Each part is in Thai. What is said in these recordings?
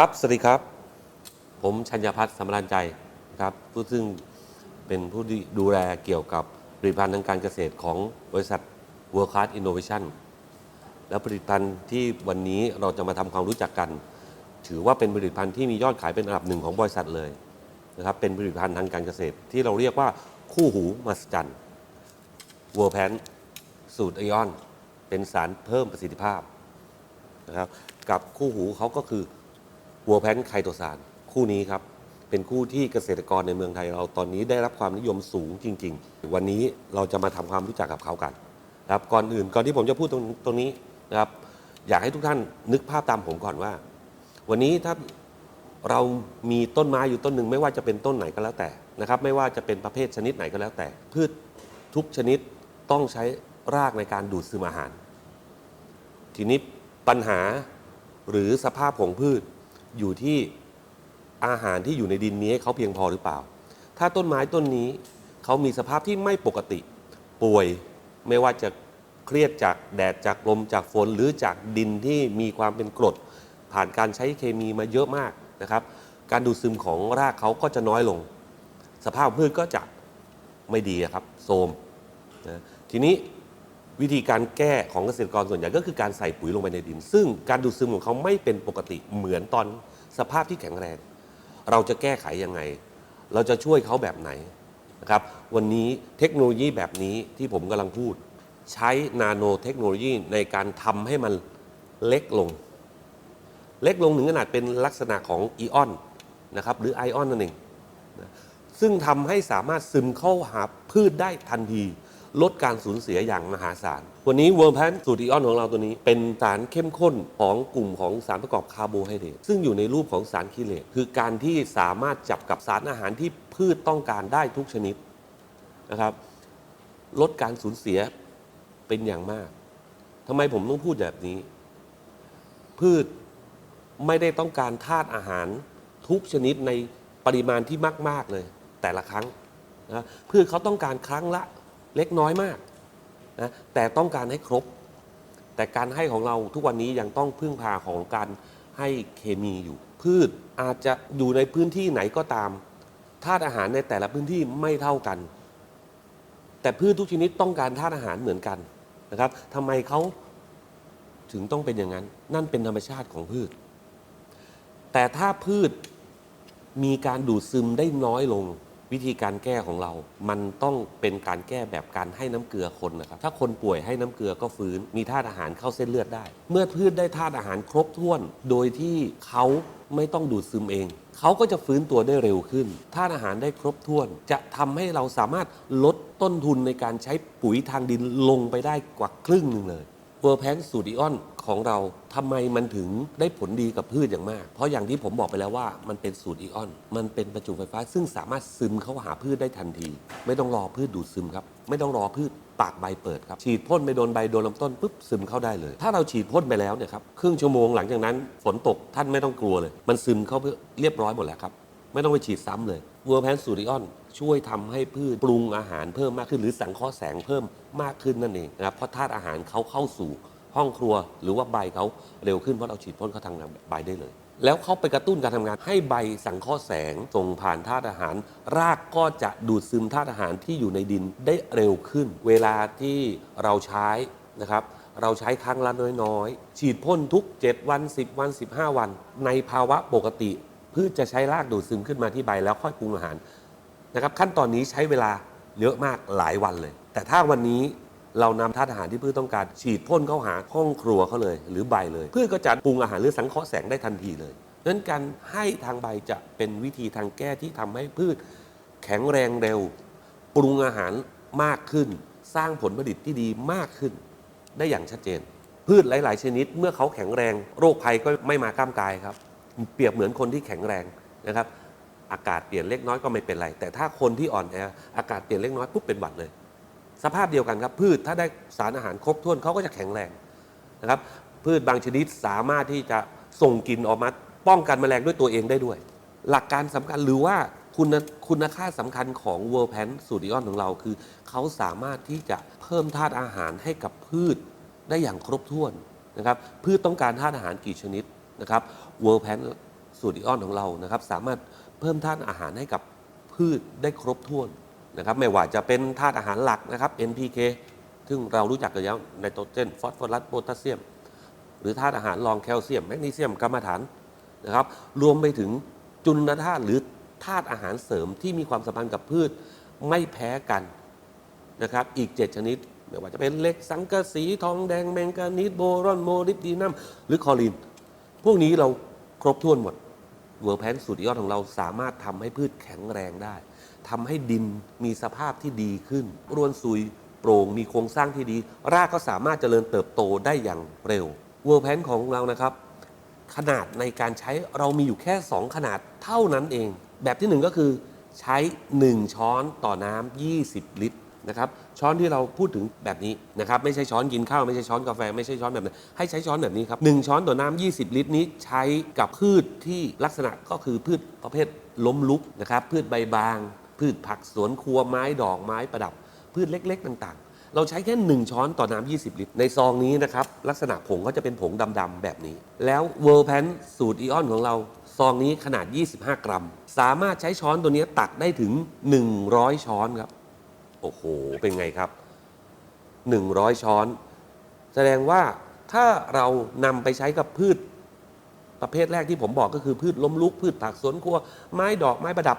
ครับ สวัสดีครับ ผมชัญญพัฒน์สำราญใจนะครับผู้ซึ่งเป็นผู้ที่ดูแลเกี่ยวกับผลิตภัณฑ์ทางการเกษตรของบริษัท World Class Innovation และผลิตภัณฑ์ที่วันนี้เราจะมาทำความรู้จักกัน ถือว่าเป็นผลิตภัณฑ์ที่มียอดขายเป็นอันดับหนึ่งของบริษัทเลยนะครับเป็นผลิตภัณฑ์ทางการเกษตร ที่เราเรียกว่าคู่หูมหัศจรรย์ w o r l d p a n สูตรไอออน เป็นสารเพิ่มประสิทธิภาพนะครับกับคู่หูเขาก็คือ วัวแพนไคโตซานคู่นี้ครับ เป็นคู่ที่เกษตรกรในเมืองไทยเราตอนนี้ได้รับความนิยมสูงจริง ๆ วันนี้เราจะมาทำความรู้จักกับเขากันนะครับก่อนอื่นก่อนที่ผมจะพูดตรงตรงนี้นะครับ อยากให้ทุกท่านนึกภาพตามผมก่อนว่า วันนี้ถ้าเรามีต้นไม้อยู่ต้นหนึ่งไม่ว่าจะเป็นต้นไหนก็แล้วแต่นะครับ ไม่ว่าจะเป็นประเภทชนิดไหนก็แล้วแต่ พืชทุกชนิดต้องใช้รากในการดูดซึมอาหาร ทีนี้ปัญหาหรือสภาพของพืช อยู่ที่อาหารที่อยู่ในดินนี้เขาเพียงพอหรือเปล่า ถ้าต้นไม้ต้นนี้เขามีสภาพที่ไม่ปกติ ป่วยไม่ว่าจะเครียดจากแดดจากลมจากฝนหรือจากดินที่มีความเป็นกรด ผ่านการใช้เคมีมาเยอะมากนะครับ การดูดซึมของรากเขาก็จะน้อยลง สภาพพืชก็จะไม่ดีครับโทมนะทีนี้ วิธีการแก้ของเกษตรกรส่วนใหญ่ก็คือการใส่ปุ๋ยลงไปในดิน ซึ่งการดูดซึมของเขาไม่เป็นปกติเหมือนตอนสภาพที่แข็งแรง เราจะแก้ไขยังไง เราจะช่วยเขาแบบไหนนะครับวันนี้เทคโนโลยีแบบนี้ที่ผมกำลังพูด ใช้นาโนเทคโนโลยีในการทำให้มันเล็กลง เล็กลงถึงขนาดเป็นลักษณะของอีออนนะครับหรือไอออนนั่นเองซึ่งทำให้สามารถซึมเข้าหาพืชได้ทันที ลดการสูญเสียอย่างมหาศาล วันนี้เวิร์มแพนสูตรอีออนของเราตัวนี้ เป็นสารเข้มข้นของกลุ่มของสารประกอบคาร์โบไฮเดรตซึ่งอยู่ในรูปของสารคีเลตคือการที่สามารถจับกับสารอาหารที่พืชต้องการได้ทุกชนิดนะครับ ลดการสูญเสียเป็นอย่างมากทำไมผมต้องพูดแบบนี้ พืชไม่ได้ต้องการธาตุอาหารทุกชนิดในปริมาณที่มาก ๆ เลย แต่ละครั้งนะพืชเขาต้องการครั้งละ เล็กน้อยมากนะแต่ต้องการให้ครบ แต่การให้ของเราทุกวันนี้ยังต้องพึ่งพาของการให้เคมีอยู่ พืชอาจจะอยู่ในพื้นที่ไหนก็ตามธาตุอาหารในแต่ละพื้นที่ไม่เท่ากัน แต่พืชทุกชนิดต้องการธาตุอาหารเหมือนกันนะครับทำไมเขาถึงต้องเป็นอย่างนั้น นั่นเป็นธรรมชาติของพืช แต่ถ้าพืชมีการดูดซึมได้น้อยลง วิธีการแก้ของเรา มันต้องเป็นการแก้แบบการให้น้ำเกลือคนนะครับ ถ้าคนป่วยให้น้ำเกลือก็ฟื้น มีธาตุอาหารเข้าเส้นเลือดได้ เมื่อพืชได้ธาตุอาหารครบถ้วน โดยที่เขาไม่ต้องดูดซึมเอง เขาก็จะฟื้นตัวได้เร็วขึ้น ธาตุอาหารได้ครบถ้วน จะทำให้เราสามารถลดต้นทุนในการใช้ปุ๋ยทางดินลงไปได้กว่าครึ่งหนึ่งเลย อร์แพนสูตรอีออนของเราทำไมมันถึงได้ผลดีกับพืชอย่างมาก เพราะอย่างที่ผมบอกไปแล้วว่ามันเป็นสูตรอีออน มันเป็นประจุไฟฟ้า ซึ่งสามารถซึมเข้าหาพืชได้ทันที ไม่ต้องรอพืชดูดซึมครับ ไม่ต้องรอพืชปากใบเปิดครับ ฉีดพ่นไปโดนใบโดนลำต้นปุ๊บซึมเข้าได้เลย ถ้าเราฉีดพ่นไปแล้วเนี่ยครับครึ่งชั่วโมงหลังจากนั้นฝนตกท่านไม่ต้องกลัวเลย มันซึมเข้าเรียบร้อยหมดแล้วครับ ไม่ต้องไปฉีดซ้ำเลยเวอร์แพนสูริออนช่วยทำให้พืชปรุงอาหารเพิ่มมากขึ้น หรือสังเคราะห์แสงเพิ่มมากขึ้นนั่นเองนะครับเพราะธาตุอาหารเขาเข้าสู่ห้องครัว หรือว่าใบเขาเร็วขึ้นเพราะเราฉีดพ่นเขาทางใบได้เลย แล้วเขาไปกระตุ้นการทำงานให้ใบสังเคราะห์แสงส่งผ่านธาตุอาหาร รากก็จะดูดซึมธาตุอาหารที่อยู่ในดินได้เร็วขึ้น เวลาที่เราใช้นะครับ เราใช้ครั้งละน้อยๆ ฉีดพ่นทุก 7 วัน 10 วัน 15 วัน ในภาวะปกติ พืชจะใช้รากดูดซึมขึ้นมาที่ใบแล้วค่อยปรุงอาหารนะครับ ขั้นตอนนี้ใช้เวลาเยอะมากหลายวันเลย แต่ถ้าวันนี้เรานำธาตุอาหารที่พืชต้องการฉีดพ่นเข้าหาห้องครัวเขาเลย หรือใบเลยพืชก็จะปรุงอาหารหรือสังเคราะห์แสงได้ทันทีเลยนั้นการให้ทางใบจะเป็นวิธีทางแก้ที่ทำให้พืช แข็งแรงเร็ว ปรุงอาหารมากขึ้น สร้างผลผลิตที่ดีมากขึ้น ได้อย่างชัดเจน พืชหลาย ๆ ชนิด เมื่อเขาแข็งแรงโรคภัยก็ไม่มากล้ามกายครับ เปรียบเหมือนคนที่แข็งแรงนะครับอากาศเปลี่ยนเล็กน้อยก็ไม่เป็นไร แต่ถ้าคนที่อ่อนแออากาศเปลี่ยนเล็กน้อยปุ๊บเป็นหวัดเลย สภาพเดียวกันครับ พืชถ้าได้สารอาหารครบถ้วนเขาก็จะแข็งแรงนะครับพืชบางชนิดสามารถที่จะส่งกลิ่นออกมาป้องกันแมลงด้วยตัวเองได้ด้วย หลักการสำคัญหรือว่าคุณคุณค่าสำคัญของเวอร์แพนสูตรีออนของเราคือ เขาสามารถที่จะเพิ่มธาตุอาหารให้กับพืชได้อย่างครบถ้วนนะครับพืชต้องการธาตุอาหารกี่ชนิด นะครับเวอร์แพนสูตรอีออนของเรานะครับ สามารถเพิ่มธาตุอาหารให้กับพืชได้ครบถ้วนนะครับ ไม่ว่าจะเป็นธาตุอาหารหลักนะครับ NPK ซึ่งเรารู้จักกันแล้วไนโตรเจนฟอสฟอรัสโพแทสเซียม หรือธาตุอาหารรองแคลเซียมแมกนีเซียมกัมมันถันนะครับ รวมไปถึงจุลธาตุหรือธาตุอาหารเสริมที่มีความสัมพันธ์กับพืชไม่แพ้กันนะครับ อีก 7 ชนิดไม่ว่าจะเป็นเหล็กสังกะสี ทองแดงแมงกานีสโบรอนโมลิบดีนัมหรือคอรีน พวกนี้เราครบถ้วนหมดเวอร์แพนสูตรอีออนของเราสามารถทำให้พืชแข็งแรงได้ทำให้ดินมีสภาพที่ดีขึ้นรวนซุยโปร่งมีโครงสร้างที่ดี รากก็สามารถเจริญเติบโตได้อย่างเร็วเวอร์แพนของเรานะครับ ขนาดในการใช้เรามีอยู่แค่ 2 ขนาดเท่านั้นเอง แบบที่ 1 ก็คือใช้ 1 ช้อนต่อน้ำ20 ลิตร นะครับช้อนที่เราพูดถึงแบบนี้นะครับไม่ใช่ช้อนกินข้าวไม่ใช่ช้อนกาแฟไม่ใช่ช้อนแบบนั้นให้ใช้ช้อนแบบนี้ครับหนึ่งช้อนต่อน้ำ20 ลิตรนี้ใช้กับพืชที่ลักษณะก็คือพืชประเภทล้มลุกนะครับพืชใบบาง พืชผักสวนครัวไม้ดอกไม้ประดับ พืชเล็กๆ ต่างๆ เราใช้แค่ 1 ช้อนต่อน้ำ 20 ลิตร ในซองนี้นะครับลักษณะผงก็จะเป็นผงดำๆแบบนี้ แล้วเว r ร์แพนสูตรอีออนของเราซองนี้ขนาด 25 กรัม สามารถใช้ช้อนตัวนี้ตักได้ถึง 100 ช้อนครับ โอ้โห เป็นไงครับ 100 ช้อน แสดงว่าถ้าเรานำไปใช้กับพืช ประเภทแรกที่ผมบอกก็คือพืชล้มลุก พืชผักสวนครัว ไม้ดอกไม้ประดับ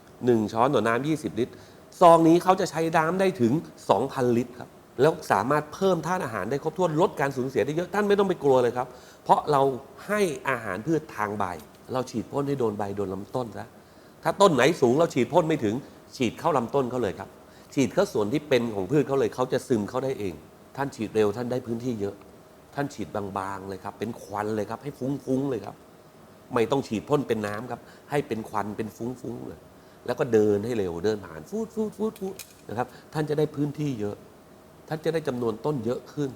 1 ช้อนต่อน้ำ20 ลิตร ซองนี้เขาจะใช้น้ำได้ถึง 2,000 ลิตรครับ แล้วสามารถเพิ่มธาตุอาหารได้ครบถ้วนลดการสูญเสียได้เยอะ ท่านไม่ต้องไปกลัวเลยครับ เพราะเราให้อาหารพืชทางใบ เราฉีดพ่นให้โดนใบโดนลำต้นซะถ้าต้นไหนสูงเราฉีดพ่นไม่ถึงฉีดเข้าลำต้นเขาเลยครับ ฉีดเข้าส่วนที่เป็นของพืชเขาเลยเขาจะซึมเข้าได้เอง ท่านฉีดเร็วท่านได้พื้นที่เยอะ ท่านฉีดบางๆเลยครับ เป็นควันเลยครับ ให้ฟุ้งๆเลยครับ ไม่ต้องฉีดพ่นเป็นน้ำครับ ให้เป็นควันเป็นฟุ้งๆเลยแล้วก็เดินให้เร็วเดินผ่านฟูดฟูดฟูดฟูดนะครับ ท่านจะได้พื้นที่เยอะ ท่านจะได้จำนวนต้นเยอะขึ้น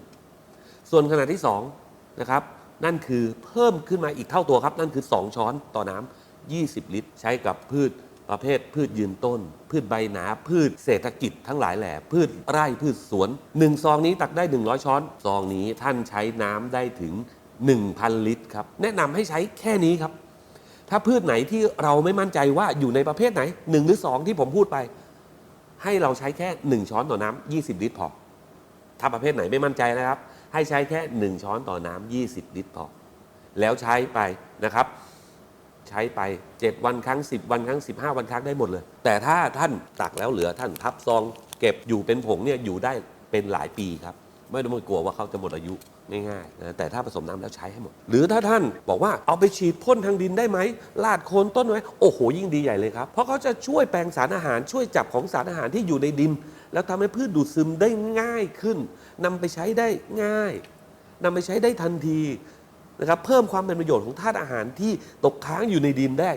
ส่วนขนาดที่2นะครับนั่นคือเพิ่มขึ้นมาอีกเท่าตัวครับ นั่นคือ 2 ช้อนต่อน้ำ20 ลิตร ใช้กับพืช ประเภทพืชยืนต้น พืชใบหนา พืชเศรษฐกิจทั้งหลายแหล่พืชไร่พืชสวนหนึ่งซองนี้ตักได้ 100 ช้อน ซองนี้ท่านใช้น้ำได้ถึง 1,000 ลิตรครับ แนะนำให้ใช้แค่นี้ครับ ถ้าพืชไหนที่เราไม่มั่นใจว่าอยู่ในประเภทไหน 1 หรือ 2 ที่ผมพูดไป ให้เราใช้แค่ 1 ช้อนต่อน้ำ20 ลิตรพอถ้าประเภทไหนไม่มั่นใจนะครับ ให้ใช้แค่ 1 ช้อนต่อน้ำ20 ลิตรพอแล้วใช้ไปนะครับ ใช้ไป 7 วันครั้ง 10 วันครั้ง 15 วันครั้งได้หมดเลย แต่ถ้าท่านตักแล้วเหลือท่านทับซอง เก็บอยู่เป็นผงเนี่ยอยู่ได้เป็นหลายปีครับ ไม่ต้องกลัวว่าเขาจะหมดอายุง่ายๆนะแต่ถ้าผสมน้ำแล้วใช้ให้หมด หรือถ้าท่านบอกว่าเอาไปฉีดพ่นทางดินได้ไหมลาดโคนต้นไว้ โอ้โห ยิ่งดีใหญ่เลยครับ เพราะเขาจะช่วยแปลงสารอาหารช่วยจับของสารอาหารที่อยู่ในดิน แล้วทำให้พืชดูดซึมได้ง่ายขึ้นนำไปใช้ได้ง่ายนำไปใช้ได้ทันที นะครับเพิ่มความเป็นประโยชน์ของธาตุอาหารที่ตกค้างอยู่ในดินได้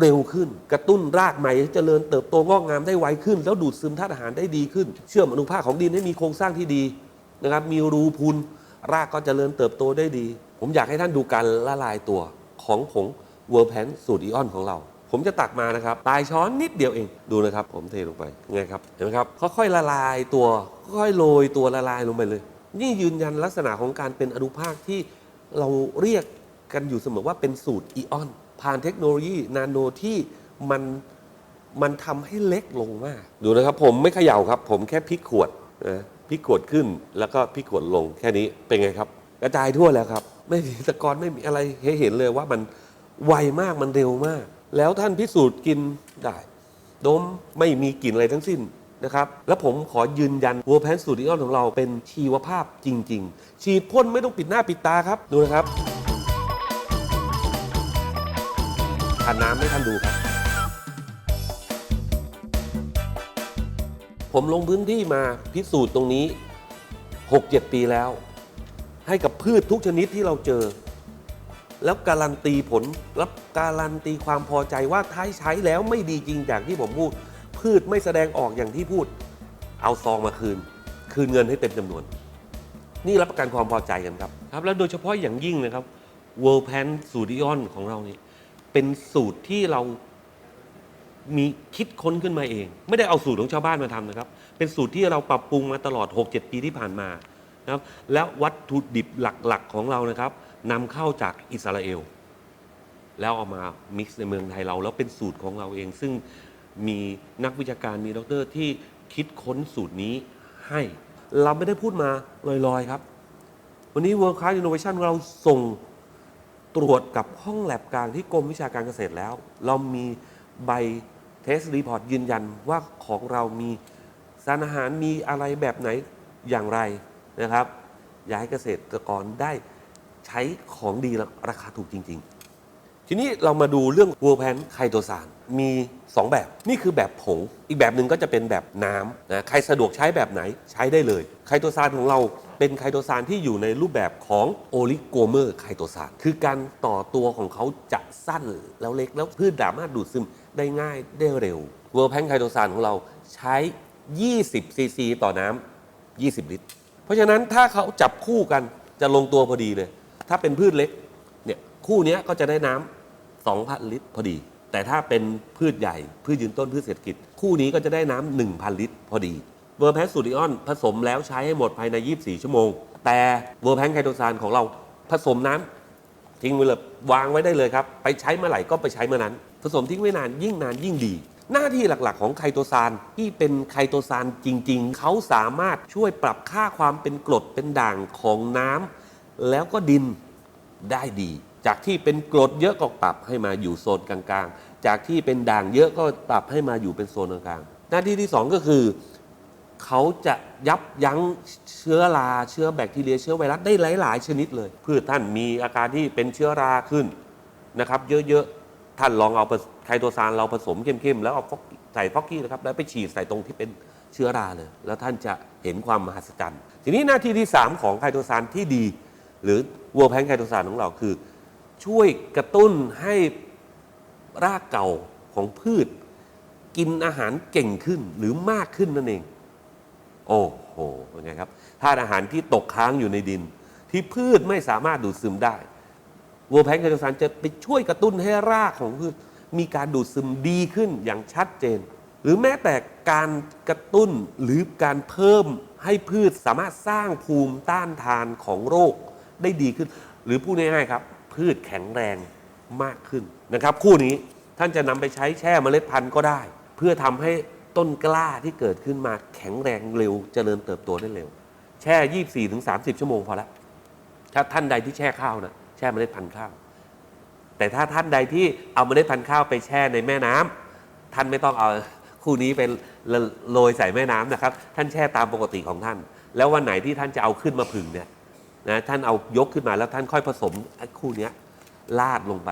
เร็วขึ้น กระตุ้นรากใหม่เจริญเติบโตงอกงามได้ไวขึ้น แล้วดูดซึมธาตุอาหารได้ดีขึ้น เชื่อมอนุภาคของดินให้มีโครงสร้างที่ดีนะครับมีรูพุนรากก็เจริญเติบโตได้ดี ผมอยากให้ท่านดูการละลายตัวของผงเวอร์แพนสูตรอีออนของเรา ผมจะตักมานะครับปลายช้อนนิดเดียวเองดูนะครับ ผมเทลงไปไงครับเห็นไหมครับค่อยๆละลายตัวค่อยๆโรยตัวละลายลงไปเลย นี่ยืนยันลักษณะของการเป็นอนุภาคที่ เราเรียกกันอยู่เสมอว่าเป็นสูตรอีออน ผ่านเทคโนโลยีนาโนที่มันมันทำให้เล็กลงมาก ดูนะครับผมไม่เขย่าครับ ผมแค่พลิกขวดนะพลิกขวดขึ้นแล้วก็พลิกขวดลงแค่นี้เป็นไงครับ กระจายทั่วแล้วครับ ไม่มีตะกอนไม่มีอะไรให้เห็นเลยว่ามันไวมากมันเร็วมาก แล้วท่านพิสูจน์กินได้ ดมไม่มีกลิ่นอะไรทั้งสิ้น นะครับแล้วผมขอยืนยันวัวแพนสูตรอีออนของเราเป็นชีวภาพจริง ๆ ฉีดพ่นไม่ต้องปิดหน้าปิดตาครับ ดูนะครับทานน้ำให้ท่านดูครับ ผมลงพื้นที่มาพิสูจน์ตรงนี้ 6-7 ปีแล้ว ให้กับพืชทุกชนิดที่เราเจอ แล้วการันตีผลรับการันตีความพอใจว่าท้ายใช้แล้วไม่ดีจริงอย่างที่ผมพูด พืชไม่แสดงออกอย่างที่พูด เอาซองมาคืน คืนเงินให้เต็มจำนวน นี่รับประกันความพอใจกันครับครับ แล้วโดยเฉพาะอย่างยิ่งนะครับ World Pan สูตรอออนของเรานี่เป็นสูตรที่เรามีคิดค้นขึ้นมาเอง ไม่ได้เอาสูตรของชาวบ้านมาทำนะครับ เป็นสูตรที่เราปรับปรุงมาตลอด 6-7 ปีที่ผ่านมานะครับแล้ววัตถุดิบหลักๆของเรานะครับนำเข้าจากอิสราเอล แล้วเอามา mix ในเมืองไทยเรา แล้วเป็นสูตรของเราเอง ซึ่ง มีนักวิชาการมีด็อกเตอร์ที่คิดค้นสูตรนี้ให้ เราไม่ได้พูดมาลอย ๆ ครับ วันนี้ World Class Innovation เราส่งตรวจกับห้องแลบกลางที่กรมวิชาการเกษตรแล้ว เรามีใบเทสรีพอร์ตยืนยันว่าของเรามีสารอาหารมีอะไรแบบไหนอย่างไรนะครับ อยากให้เกษตรกรได้ใช้ของดีและราคาถูกจริง ๆ ทีนี้เรามาดูเรื่องวัวแพนไคโตซานมี 2 แบบนี่คือแบบผง อีกแบบหนึ่งก็จะเป็นแบบน้ำนะใครสะดวกใช้แบบไหนใช้ได้เลยไคโตซานของเราเป็นไคโตซานที่อยู่ในรูปแบบของโอลิโกเมอร์ไคโตซานคือการต่อตัวของเขาจะสั้นแล้วเล็กแล้วพืชสามารถดูดซึมได้ง่ายได้เร็วเวอร์แพนไคโตซานของเราใช้ 20 ซีซีต่อน้ำ 20 ลิตร เพราะฉะนั้นถ้าเขาจับคู่กันจะลงตัวพอดีเลย ถ้าเป็นพืชเล็กเนี่ยคู่นี้ก็จะได้น้ำ 2,000 ลิตรพอดี แต่ถ้าเป็นพืชใหญ่ พืชยืนต้นพืชเศรษฐกิจ คู่นี้ก็จะได้น้ำ1,000 ลิตรพอดีเวอร์แพนสูติออนผสมแล้วใช้ให้หมดภายใน 24 ชั่วโมง แต่เวอร์แพนไคโตซานของเราผสมน้ำทิ้งไว้เลยวางไว้ได้เลยครับ ไปใช้เมื่อไหร่ก็ไปใช้เมื่อนั้น ผสมทิ้งไว้นานยิ่งนานยิ่งดี หน้าที่หลักๆ ของไคโตซานที่เป็นไคโตซานจริง ๆ เขาสามารถช่วยปรับค่าความเป็นกรดเป็นด่างของน้ำแล้วก็ดินได้ดี จากที่เป็นกรดเยอะก็ปรับให้มาอยู่โซนกลางๆ จากที่เป็นด่างเยอะก็ปรับให้มาอยู่เป็นโซนกลางๆ หน้าที่ที่สองก็คือ เขาจะยับยั้งเชื้อราเชื้อแบคทีเรียเชื้อไวรัสได้หลาย ๆ ชนิดเลยพืชท่านมีอาการที่เป็นเชื้อราขึ้นนะครับ เยอะๆท่านลองเอาไคโตซานเราผสมเข้มๆแล้วเอาฟอกใส่ฟอกกี้นะครับแล้วไปฉีดใส่ตรงที่เป็นเชื้อราเลยแล้วท่านจะเห็นความมหัศจรรย์ ทีนี้หน้าที่ที่ 3 ของไคโตซานที่ดี หรือวัวแพนไคโตซานของเราคือ ช่วยกระตุ้นให้รากเก่าของพืช กินอาหารเก่งขึ้นหรือมากขึ้นนั่นเอง โอ้โหเป็นไงครับธาตุอาหารที่ตกค้างอยู่ในดิน ที่พืชไม่สามารถดูดซึมได้วัวแพนไคโตซานจะไปช่วยกระตุ้นให้รากของพืช มีการดูดซึมดีขึ้นอย่างชัดเจน หรือแม้แต่การกระตุ้นหรือการเพิ่มให้พืชสามารถสร้างภูมิต้านทานของโรคได้ดีขึ้น หรือพูดง่ายๆครับ พืชแข็งแรงมากขึ้นนะครับ คู่นี้ท่านจะนำไปใช้แช่เมล็ดพันธุ์ก็ได้ เพื่อทำให้ต้นกล้าที่เกิดขึ้นมาแข็งแรงเร็วเจริญเติบโตได้เร็ว แช่ 24-30 ชั่วโมงพอละถ้าท่านใดที่แช่ข้าวนะแช่เมล็ดพันธุ์ข้าวแต่ถ้าท่านใดที่เอาเมล็ดพันธุ์ข้าวไปแช่ในแม่น้ำท่านไม่ต้องเอาคู่นี้ไปโรยใส่แม่น้ำนะครับ ท่านแช่ตามปกติของท่าน แล้ววันไหนที่ท่านจะเอาขึ้นมาผึ่งเนี่ย นะท่านเอายกขึ้นมาแล้วท่านค่อยผสมไอ้คู่นี้ลาดลงไป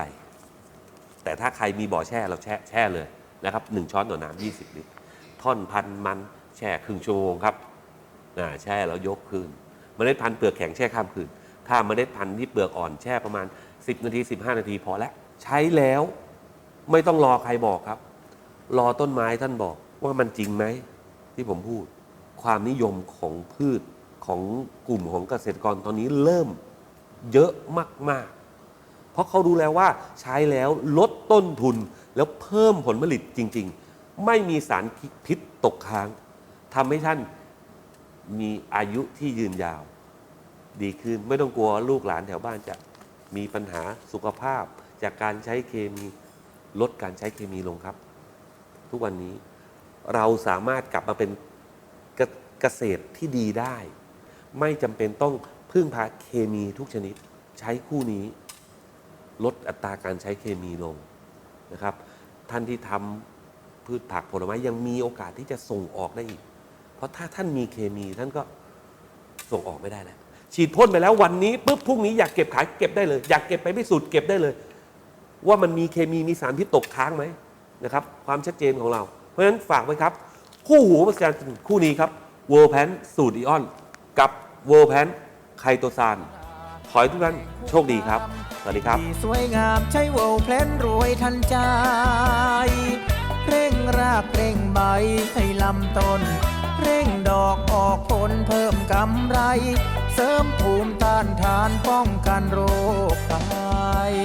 แต่ถ้าใครมีบ่อแช่เราแช่แช่เลยนะครับหนึ่งช้อนต่อน้ำยี่สิบลิตร ท่อนพันมันแช่ครึ่งชั่วโมงครับนะแช่แล้วยกขึ้นเมล็ดพันธุ์เปลือกแข็งแช่ข้ามคืน ถ้าเมล็ดพันธุ์ที่เปลือกอ่อนแช่ประมาณ 10 นาที 15 นาทีพอแล้ว ใช้แล้วไม่ต้องรอใครบอกครับ รอต้นไม้ท่านบอกว่ามันจริงไหมที่ผมพูด ความนิยมของพืช ของกลุ่มของเกษตรกรตอนนี้เริ่มเยอะมาก ๆ เพราะเขาดูแล้วว่าใช้แล้วลดต้นทุนแล้วเพิ่มผลผลิตจริง ๆ ไม่มีสารพิษตกค้างทำให้ท่านมีอายุที่ยืนยาว ดีขึ้นไม่ต้องกลัวลูกหลานแถวบ้านจะมีปัญหาสุขภาพจากการใช้เคมีลดการใช้เคมีลงครับ ทุกวันนี้เราสามารถกลับมาเป็นเกษตรที่ดีได้ ไม่จำเป็นต้องพึ่งพาเคมีทุกชนิด ใช้คู่นี้ลดอัตราการใช้เคมีลงนะครับ ท่านที่ทำพืชผักผลไม้ยังมีโอกาสที่จะส่งออกได้อีก เพราะถ้าท่านมีเคมีท่านก็ส่งออกไม่ได้แล้วฉีดพ่นไปแล้ววันนี้ปุ๊บพรุ่งนี้อยากเก็บขายเก็บได้เลย อยากเก็บไปพิสูจน์เก็บได้เลย ว่ามันมีเคมีมีสารพิษตกค้างไหมนะครับ ความชัดเจนของเรา เพราะฉะนั้นฝากไว้ครับ คู่หูประกันคู่นี้ครับเวอร์แพนสูตรอีออนกับ เวอร์แพนไคโตซานขอให้ทุกท่านโชคดีครับ สวัสดีครับ ที่สวยงามใช้เวลเพลนรวยทันใจ เร่งรากเร่งใบให้ลำต้น เร่งดอกออกผลเพิ่มกำไร เสริมภูมิต้านทานป้องกันโรคภัย